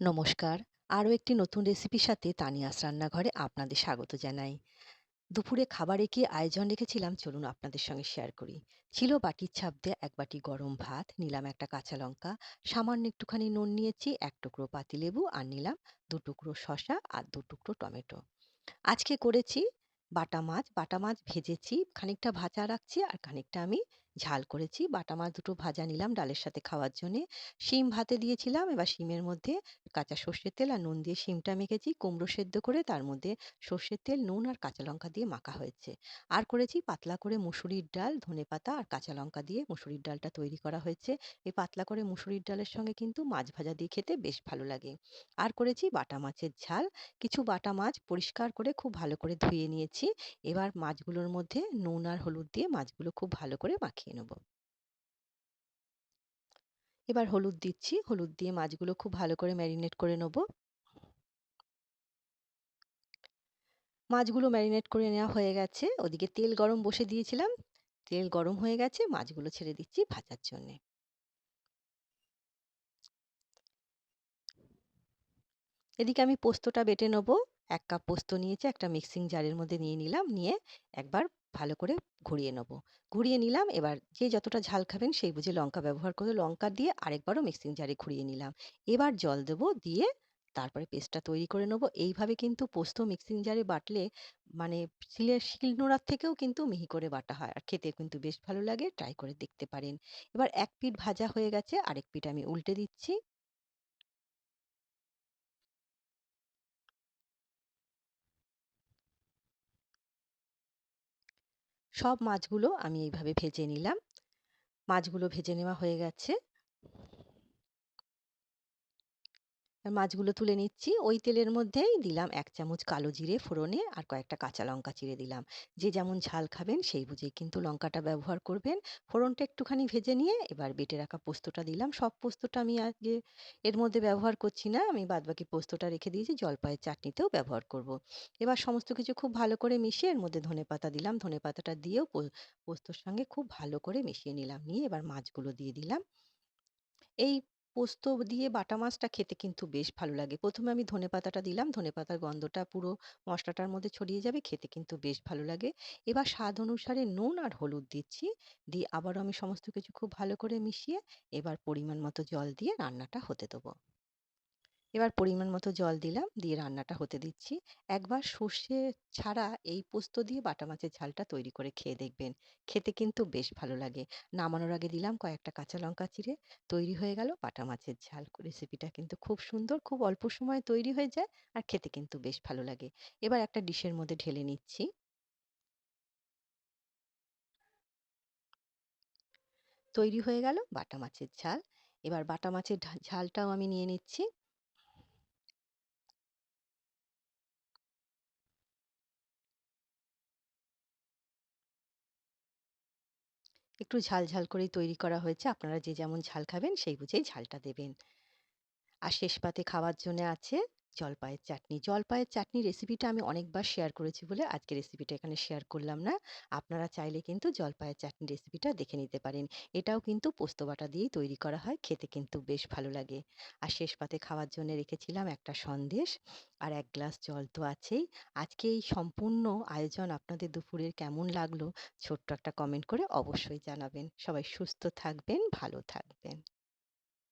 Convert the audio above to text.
নমস্কার। আরও একটি নতুন রেসিপির সাথে তানিয়াস রান্নাঘরে আপনাদের স্বাগত জানাই। দুপুরে খাবারে কি আয়োজন রেখেছিলাম চলুন আপনাদের সঙ্গে শেয়ার করি। ছিল বাটির ছাপ দেয়া ১ বাটি গরম ভাত, নিলাম একটা কাঁচা লঙ্কা, সামান্য একটুখানি নুন নিয়েছি, এক টুকরো পাতিলেবু আর নিলাম ২ টুকরো শসা আর ২ টুকরো টমেটো। আজকে করেছি বাটা মাছ। বাটা মাছ ভেজেছি, খানিকটা ভাজা রাখছি আর খানিকটা আমি ঝাল করেছি। বাটা মাছ দুটো ভাজা নিলাম ডালের সাথে খাওয়ার জন্যে। শিম ভাতে দিয়েছিলাম, এবার শিমের মধ্যে কাঁচা সর্ষের তেল আর নুন দিয়ে শিমটা মেখেছি। কুমড়ো সেদ্ধ করে তার মধ্যে সর্ষের তেল, নুন আর কাঁচা লঙ্কা দিয়ে মাখা হয়েছে। আর করেছি পাতলা করে মুসুরির ডাল, ধনেপাতা আর কাঁচা লঙ্কা দিয়ে মুসুরির ডালটা তৈরি করা হয়েছে। এই পাতলা করে মুসুরির ডালের সঙ্গে কিন্তু মাছ ভাজা দিয়ে খেতে বেশ ভালো লাগে। আর করেছি বাটা মাছের ঝাল। কিছু বাটা মাছ পরিষ্কার করে খুব ভালো করে ধুয়ে নিয়েছি। এবার মাছগুলোর মধ্যে নুন আর হলুদ দিয়ে মাছগুলো খুব ভালো করে মাখিয়ে নেব। এবার হলুদ দিচ্ছি। হলুদ দিয়ে মাছগুলো খুব ভালো করে ম্যারিনেট করে নেব। মাছগুলো ম্যারিনেট করে নেওয়া হয়ে গেছে। ওদিকে তেল গরম বসে দিয়েছিলাম। তেল গরম হয়ে গেছে, মাছগুলো ছেড়ে দিচ্ছি ভাজার জন্যে। এদিকে আমি পোস্তটা বেটে নেব। এক কাপ পোস্ত নিয়েছি, একটা মিক্সিং জারের মধ্যে নিয়ে নিলাম। নিয়ে একবার ভালো করে ঘুরিয়ে নেব। ঘুরিয়ে নিলাম, এবার যে যতটা ঝাল খাবেন সেই বুঝে লঙ্কা ব্যবহার করে লঙ্কা দিয়ে আরেকবারও মিক্সিং জারে ঘুরিয়ে নিলাম। এবার জল দেব, দিয়ে তারপরে পেস্টটা তৈরি করে নেব। এইভাবে কিন্তু পোস্ত মিক্সিং জারে বাটলে মানে শিলের শিল নোড়ার থেকেও কিন্তু মিহি করে বাটা হয়। আর খেতে কিন্তু বেশ ভালো লাগে, ট্রাই করে দেখতে পারেন। এবার এক পিঠ ভাজা হয়ে গেছে, আরেক পিঠ আমি উল্টে দিচ্ছি। সব মাছগুলো আমি এইভাবে ভেজে নিলাম। মাছগুলো ভেজে নেওয়া হয়ে গেছে। মাছগুলো তুলে নিচ্ছি। ওই তেলের মধ্যেই দিলাম এক চামচ কালো জিরে ফোড়নে আর কয়েকটা কাঁচা লঙ্কা চিড়ে দিলাম। যে যেমন ঝাল খাবেন সেই বুঝেই কিন্তু লঙ্কাটা ব্যবহার করবেন। ফোড়নটা একটুখানি ভেজে নিয়ে এবার বেটে রাখা পোস্তটা দিলাম। সব পোস্তটা আমি আজকে এর মধ্যে ব্যবহার করছি না। আমি বাদবাকি পোস্তটা রেখে দিয়েছি, জলপাইয়ের চাটনিতেও ব্যবহার করব। এবার সমস্ত কিছু খুব ভালো করে মিশিয়ে এর মধ্যে ধনেপাতা দিলাম। ধনেপাতাটা দিয়েও পো, পোস্তর সঙ্গে খুব ভালো করে মিশিয়ে নিলাম। নিয়ে এবার মাছগুলো দিয়ে দিলাম। এই পোস্ত দিয়ে বাটা মাছটা খেতে কিন্তু বেশ ভালো লাগে। প্রথমে আমি ধনে পাতাটা দিলাম। ধনে পাতার গন্ধটা পুরো মশলাটার মধ্যে ছড়িয়ে যাবে। খেতে কিন্তু বেশ ভালো লাগে। এবার স্বাদ অনুসারে নুন আর হলুদ দিচ্ছি। দিয়ে আবারও আমি সমস্ত কিছু খুব ভালো করে মিশিয়ে এবার পরিমাণ মতো জল দিয়ে রান্নাটা হতে দেবো। এবার পরিমাণ মতো জল দিলাম, দিয়ে রান্নাটা হতে দিচ্ছি। একবার সর্ষে ছাড়া এই পোস্ত দিয়ে বাটা মাছের ঝালটা তৈরি করে খেয়ে দেখবেন। খেতে কিন্তু বেশ ভালো লাগে। নামানোর আগে দিলাম কয়েকটা কাঁচা লঙ্কা চিড়ে। তৈরি হয়ে গেল বাটা মাছের ঝাল। রেসিপিটা কিন্তু খুব সুন্দর, খুব অল্প সময়ে তৈরি হয়ে যায় আর খেতে কিন্তু বেশ ভালো লাগে। এবার একটা ডিশের মধ্যে ঢেলে নিচ্ছি। তৈরি হয়ে গেল বাটা মাছের ঝাল। এবার বাটা মাছের ঝালটাও আমি নিয়ে নিচ্ছি। একটু ঝাল, ঝাল করেই তৈরি করা হয়েছে। আপনারা যে যেমন ঝাল খাবেন সেই বুঝেই ঝালটা দেবেন। আর শেষ পাতে খাওয়ার জন্য আছে জলপাইয়ের চাটনি। জলপাইয়ের চাটনি রেসিপিটা আমি অনেকবার শেয়ার করেছি বলে আজকে রেসিপিটা এখানে শেয়ার করলাম না। আপনারা চাইলে কিন্তু জলপাইয়ের চাটনি রেসিপিটা দেখে নিতে পারেন। এটাও কিন্তু পোস্ত বাটা দিয়েই তৈরি করা হয়। খেতে কিন্তু বেশ ভালো লাগে। আর শেষ পাতে খাওয়ার জন্যে রেখেছিলাম একটা সন্দেশ আর এক গ্লাস জল তো আছেই। আজকে এই সম্পূর্ণ আয়োজন আপনাদের দুপুরের কেমন লাগল ছোট্ট একটা কমেন্ট করে অবশ্যই জানাবেন। সবাই সুস্থ থাকবেন, ভালো থাকবেন।